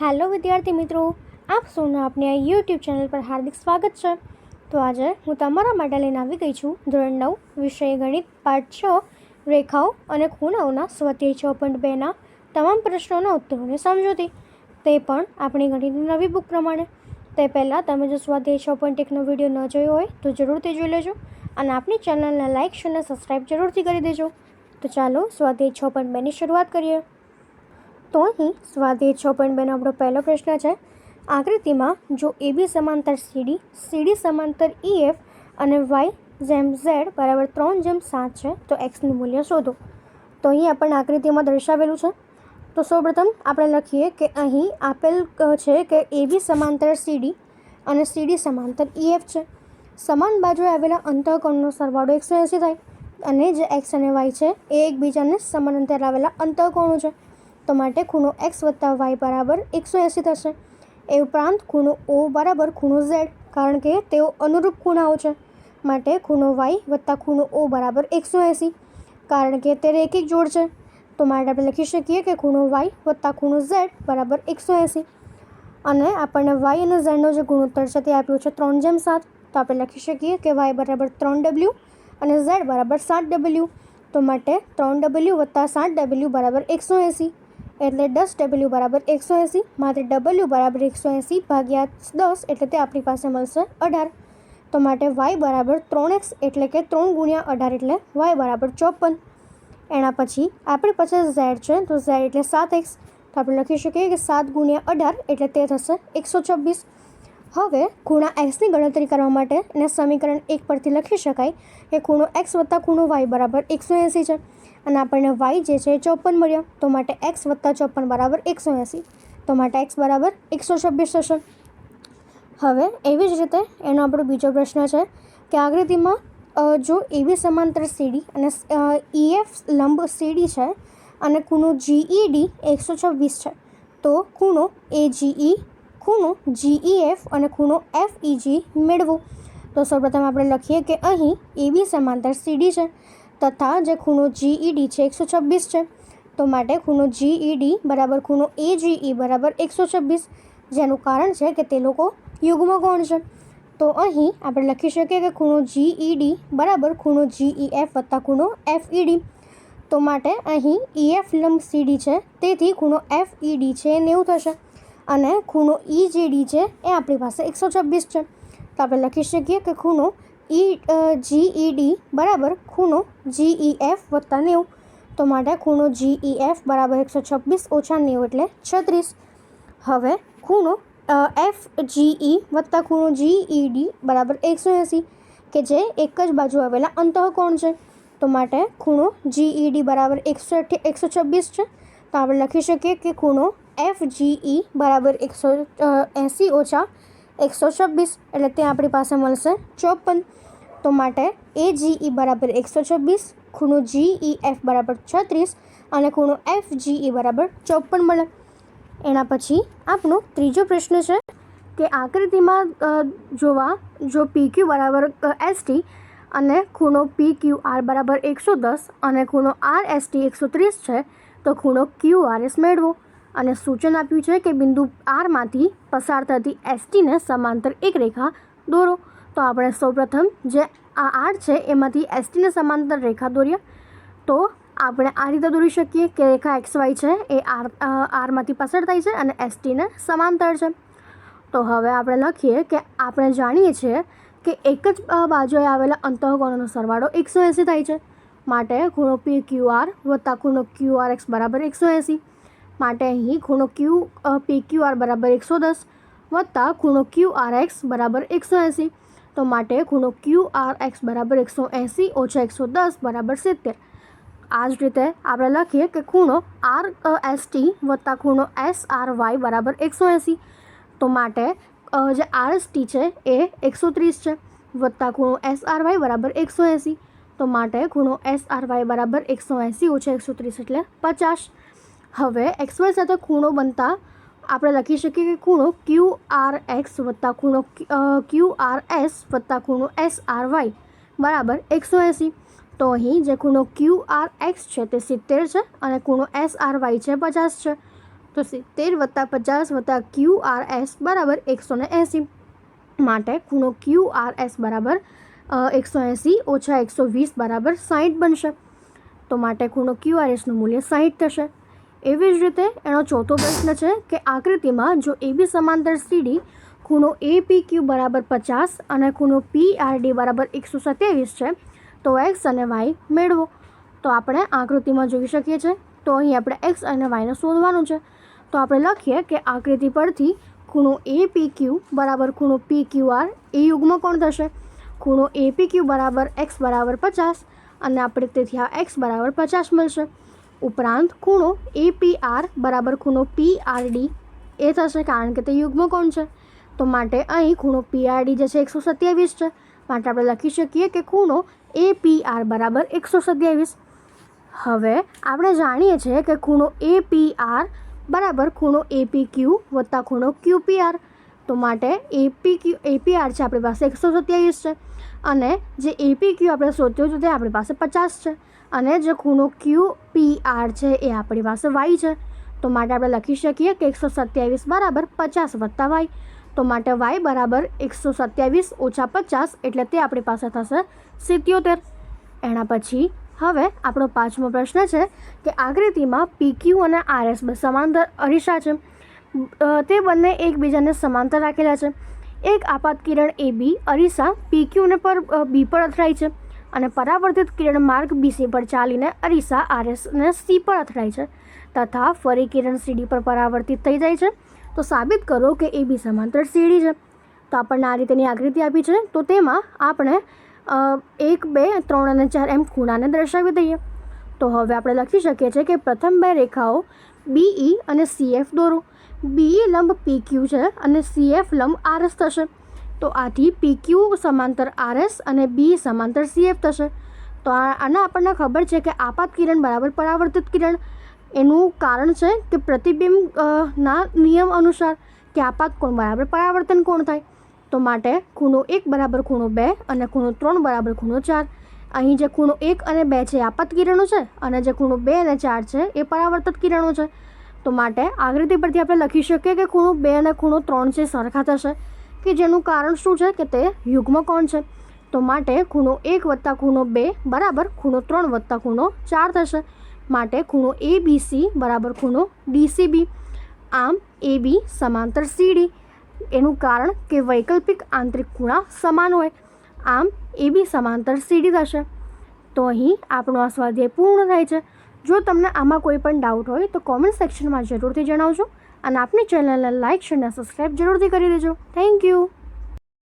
Hello વિદ્યાર્થી મિત્રો, આપ સૌનું આપની આ યુટ્યુબ ચેનલ પર હાર્દિક સ્વાગત છે. તો આજે હું તમારા માટે લઈને આવી ગઈ છું ધોરણ નવ, વિષય ગણિત પાઠ છ, રેખાઓ અને ખૂણાઓના સ્વાધ્યાય છ પોઈન્ટ બેના તમામ પ્રશ્નોના ઉત્તરોને સમજૂતી. તે પણ આપણી ગણિતની નવી બુક પ્રમાણે. તે પહેલાં તમે જો સ્વાધ્યાય છ પોઈન્ટ એકનો વીડિયો ન જોયો હોય, તો જરૂરથી જોઈ લેજો અને આપણી ચેનલને લાઇક અને સબસ્ક્રાઈબ જરૂરથી કરી દેજો. તો ચાલો સ્વાધ્યાય છ પોઈન્ટ બેની શરૂઆત કરીએ. તો અહીં સ્વાધ્યાય છ પોઈન્ટ બેનો આપણો પહેલો પ્રશ્ન છે. આકૃતિમાં જો એબી સમાંતર સીડી સીડી સમાંતર ઈએફ અને વાય જેમ ઝેડ બરાબર ત્રણ જેમ સાત છે, તો એક્સનું મૂલ્ય શોધો. તો અહીં આપણને આકૃતિમાં દર્શાવેલું છે. તો સૌપ્રથમ આપણે લખીએ કે અહીં આપેલ છે કે એબી સમાંતર સીડી અને સીડી સમાંતર ઈએફ છે. સમાન બાજુએ આવેલા અંતઃકોણનો સરવાળો એકસો એંસી થાય. અને જે એક્સ અને વાય છે, એ એકબીજાને સમાન અંતરે આવેલા અંતઃકોણો છે. તો માટે ખૂણો એક્સ વત્તા વાય બરાબર એકસો એંસી થશે. એ ઉપરાંત ખૂણો ઓ બરાબર ખૂણો ઝેડ કારણ કે તેઓ અનુરૂપ ખૂણાઓ છે. માટે ખૂણો વાય વત્તા ખૂણો ઓ બરાબર એકસો એંસી, કારણ કે તે રેખિક જોડ છે. તો માટે આપણે લખી શકીએ કે ખૂણો વાય વત્તા ખૂણો ઝેડ બરાબર એકસો એંસી. અને આપણને વાય અને ઝેડનો જે ગુણોત્તર છે તે આપ્યો છે ત્રણ જેમ સાત. તો આપણે લખી શકીએ કે વાય બરાબર ત્રણ ડબલ્યુ અને ઝેડ બરાબર સાત ડબલ્યુ. તો માટે ત્રણ ડબલ્યુ વત્તા સાત ડબલ્યુ બરાબર એકસો એંસી. એટલે દસ ડબલ્યુ બરાબર એકસો એંસી, માટે ડબલ્યુ બરાબર એકસો એંસી ભાગ્યા દસ એટલે તે આપણી પાસે મળશે અઢાર. તો માટે વાય બરાબર ત્રણ એક્સ એટલે કે ત્રણ ગુણ્યા અઢાર એટલે વાય બરાબર ચોપન. એના પછી આપણી પાસે ઝેડ છે, તો ઝેડ એટલે સાત એક્સ તો આપણે લખી શકીએ કે સાત ગુણ્યા અઢાર એટલે તે થશે એકસો છવ્વીસ. હવે ખૂણા એક્સની ગણતરી કરવા માટે એને સમીકરણ એક પરથી લખી શકાય કે ખૂણો એક્સ વત્તા ખૂણો વાય બરાબર એકસો એંસી છે. અને આપણને વાય જે છે એ ચોપન મળ્યો. તો માટે એક્સ વત્તા ચોપન બરાબર એકસો એંસી. તો માટે એક્સ બરાબર એકસો છવ્વીસ થશે. હવે એવી જ રીતે એનો આપણો બીજો પ્રશ્ન છે કે આકૃતિમાં જો એવી સમાંતર સીડી અને ઈએફ લંબ સીડી છે અને ખૂણો જીઈડી એકસો છવ્વીસ છે, તો ખૂણો એ જીઈ ખૂણો જીઈએફ અને ખૂણો એફઈજી મેળવો. તો સૌપ્રથમ આપણે લખીએ કે અહીં એબી સમાંતર સીડી છે તથા જે ખૂણો જીઈડી છે એકસો છવ્વીસ છે. તો માટે ખૂણો જીઈડી બરાબર ખૂણો એજીઈ બરાબર એકસો છવ્વીસ, જેનું કારણ છે કે તે લોકો યુગ્મ કોણ છે. તો અહીં આપણે લખી શકીએ કે ખૂણો જીઈડી બરાબર ખૂણો જીઈએફ વત્તા ખૂણો એફઈડી તો માટે અહીં ઈએફ લંબ સીડી છે, તેથી ખૂણો એફઈડી છે નેવું થશે. અને ખૂણો ઈજીડી છે, એ આપણી પાસે એકસો છવ્વીસ છે. તો આપણે લખી શકીએ કે ખૂણો ઈ જીઈડી બરાબર ખૂણો જીઈએફ વત્તા નેવું. તો માટે ખૂણો જીઈએફ બરાબર એકસો છવ્વીસ ઓછા નેવું એટલે છત્રીસ. હવે ખૂણો એફ જીઈ વત્તા ખૂણો જીઈડી બરાબર એકસો એંસી, કે જે એક જ બાજુ આવેલા અંતઃકોણ છે. તો માટે ખૂણો જીઈડી બરાબર એકસો એકસો છવ્વીસ છે. તો આપણે લખી શકીએ કે ખૂણો એફ જીઈ બરાબર એકસો એંસી ઓછા એકસો છવ્વીસ એટલે તે આપણી પાસે મળશે ચોપન. તો માટે એ ઈ બરાબર એકસો છવ્વીસ, ખૂણો જીઈ એફ બરાબર છત્રીસ અને ખૂણો એફ જીઈ બરાબર ચોપન મળે. એના પછી આપણો ત્રીજો પ્રશ્ન છે કે આકૃતિમાં જોવા, જો પી ક્યુ બરાબર એસટી અને ખૂણો પી ક્યુ આર બરાબર એકસો દસ અને ખૂણો આર એસટી એકસો ત્રીસ છે, તો ખૂણો ક્યુ આર એસ મેળવો. અને સૂચન આપ્યું છે કે બિંદુ આરમાંથી પસાર થતી એસટીને સમાંતર એક રેખા દોરો. તો આપણે સૌપ્રથમ જે આ આર છે, એમાંથી એસટીને સમાંતર રેખા દોરીએ. તો આપણે આ રીતે દોરી શકીએ કે રેખા એક્સ વાય છે, એ આર આરમાંથી પસાર થાય છે અને એસટીને સમાંતર છે. તો હવે આપણે લખીએ કે આપણે જાણીએ છીએ કે એક જ બાજુએ આવેલા અંતઃકોણોનો સરવાળો એકસો એંસી થાય છે. માટે ખૂણો પી ક્યુ આર વત્તા ખૂણો ક્યુ આર એક્સ બરાબર એકસો એંસી. માટે અહીં ખૂણો ક્યુ પી ક્યુ આર બરાબર એકસો દસ વત્તા ખૂણો ક્યુ આર એક્સ બરાબર એકસો એંસી. તો માટે ખૂણો ક્યુ આર એક્સ બરાબર એકસો એંસી ઓછા એકસો દસ બરાબર સિત્તેર. આ જ રીતે આપણે લખીએ કે ખૂણો આર એસ ટી વત્તા ખૂણો એસ આર વાય બરાબર એકસો એંસી. તો માટે અ, જે આર એસ ટી છે એ એકસો ત્રીસ છે વત્તા ખૂણો એસ આર વાય બરાબર એકસો એંસી. તો માટે ખૂણો એસ આર વાય બરાબર એકસો એંસી ઓછા એકસો ત્રીસ એટલે પચાસ. હવે એક્સ વાય સાથે ખૂણો બનતા આપણે લખી શકીએ કે ખૂણો ક્યુ આર એક્સ વત્તા ખૂણો ક્યુ આર એસ વત્તા ખૂણો એસ આર વાય બરાબર એકસો એંસી. તો અહીં જે ખૂણો ક્યુ આર એક્સ છે તે સિત્તેર છે અને ખૂણો એસ આર વાય છે પચાસ છે. તો સિત્તેર વત્તા પચાસ વત્તા ક્યુ આર એસ બરાબર એકસો ને એંસી. માટે ખૂણો ક્યુ આર એસ બરાબર એકસો એંસી ઓછા એકસો વીસ બરાબર સાહીઠ બનશે. તો માટે ખૂણો ક્યુ આર એસનું મૂલ્ય સાહીઠ થશે. એવી જ રીતે એનો ચોથો પ્રશ્ન છે કે આકૃતિમાં જો એબી સમાંતર સીડી ખૂણો એ પી ક્યુ બરાબર પચાસ અને ખૂણો પી આર ડી બરાબર એકસો સત્યાવીસ છે, તો એક્સ અને વાય મેળવો. તો આપણે આકૃતિમાં જોઈ શકીએ છીએ. તો અહીં આપણે એક્સ અને વાયને શોધવાનું છે. તો આપણે લખીએ કે આકૃતિ પરથી ખૂણો એ પી ક્યુ બરાબર ખૂણો પી ક્યુ આર એ યુગ્મ કોણ થશે? ખૂણો એ પી ક્યુ બરાબર એક્સ બરાબર પચાસ અને આપણે તેથી આ એક્સ બરાબર પચાસ મળશે. ઉપરાંત ખૂણો એ પી આર બરાબર ખૂણો પી આર ડી એ થશે કારણ કે તે યુગ્મ કોણ છે. તો માટે અહીં ખૂણો પી આર ડી જે છે એકસો સત્યાવીસ છે. માટે આપણે લખી શકીએ કે ખૂણો એ પી આર બરાબર એકસો સત્યાવીસ. હવે આપણે જાણીએ છીએ કે ખૂણો એ પી આર બરાબર ખૂણો એપી ક્યુ વત્તા ખૂણો ક્યુ પી આર તો માટે એપી ક્યુ એપીઆર છે આપણી પાસે એકસો સત્યાવીસ છે. અને જે એપી ક્યુ આપણે શોધ્યું હતું તે આપણી પાસે પચાસ છે. અને જે ખૂણો ક્યુ પી આર છે એ આપણી પાસે વાય છે. તો માટે આપણે લખી શકીએ કે એકસો સત્યાવીસ બરાબર પચાસ વત્તા વાય તો માટે વાય બરાબર એકસો સત્યાવીસ ઓછા પચાસ એટલે તે આપણી પાસે થશે સિત્યોતેર. એના પછી હવે આપણો પાંચમો પ્રશ્ન છે કે આકૃતિમાં પીક્યુ અને આરએસ બે સમાંતર અરીસા છે. તે બંને એકબીજાને સમાંતર રાખેલા છે. એક આપાત કિરણ એ બી, અરીસા પીક્યુને પર બી પર અથડાય છે અને પરાવર્તિત કિરણ માર્ગ બીસી પર ચાલીને અરીસા આરએસને સી પર અથડાય છે. તથા ફરી કિરણ સીડી પર પરાવર્તિત થઈ જાય છે. તો સાબિત કરો કે એ બી સમાંતર સીડી છે. તો આપણને આ રીતેની આકૃતિ આપી છે. તો તેમાં આપણે એક, બે, ત્રણ અને ચાર એમ ખૂણાને દર્શાવી દઈએ. તો હવે આપણે લખી શકીએ છીએ કે પ્રથમ બે રેખાઓ બીઈ અને સીએફ દોરો. બીઈ લંબ પીક્યુ છે અને સીએફ લંબ આરએસ થશે. તો આથી પીક્યુ સમાંતર આરએસ અને બી સમાંતર સીએફ થશે. તો આના આપણને ખબર છે કે આપાત કિરણ બરાબર પરાવર્તિત કિરણ. એનું કારણ છે કે પ્રતિબિંબ ના નિયમ અનુસાર કે આપાત કોણ બરાબર પરાવર્તન કોણ થાય. તો માટે ખૂણો એક બરાબર ખૂણો બે અને ખૂણો ત્રણ બરાબર ખૂણો ચાર. અહીં જે ખૂણો એક અને બે છે આપત કિરણો છે અને જે ખૂણો બે અને ચાર છે એ પરાવર્તિત કિરણો છે. તો માટે આકૃતિ પરથી આપણે લખી શકીએ કે ખૂણો બે અને ખૂણો ત્રણ છે સરખા થશે કે જેનું કારણ શું છે કે તે યુગ્મ કોણ છે. તો માટે ખૂણો એક વત્તા ખૂણો બે બરાબર ખૂણો ત્રણ વત્તા ખૂણો ચાર થશે. માટે ખૂણો એ બી સી બરાબર ખૂણો ડીસીબી આમ એ બી સમાંતર સીડી એનું કારણ કે વૈકલ્પિક આંતરિક ખૂણા સમાન હોય. આમ એ બી સમાંતર સીડી થશે. તો અહીં આપણો આ સ્વાધ્યાય પૂર્ણ થાય છે. જો તમને આમાં કોઈ પણ ડાઉટ હોય તો કોમેન્ટ સેક્શનમાં જરૂરથી જણાવજો અને આપની ચેનલને લાઇક શેર અને સબસ્ક્રાઈબ જરૂરથી કરી દેજો. Thank you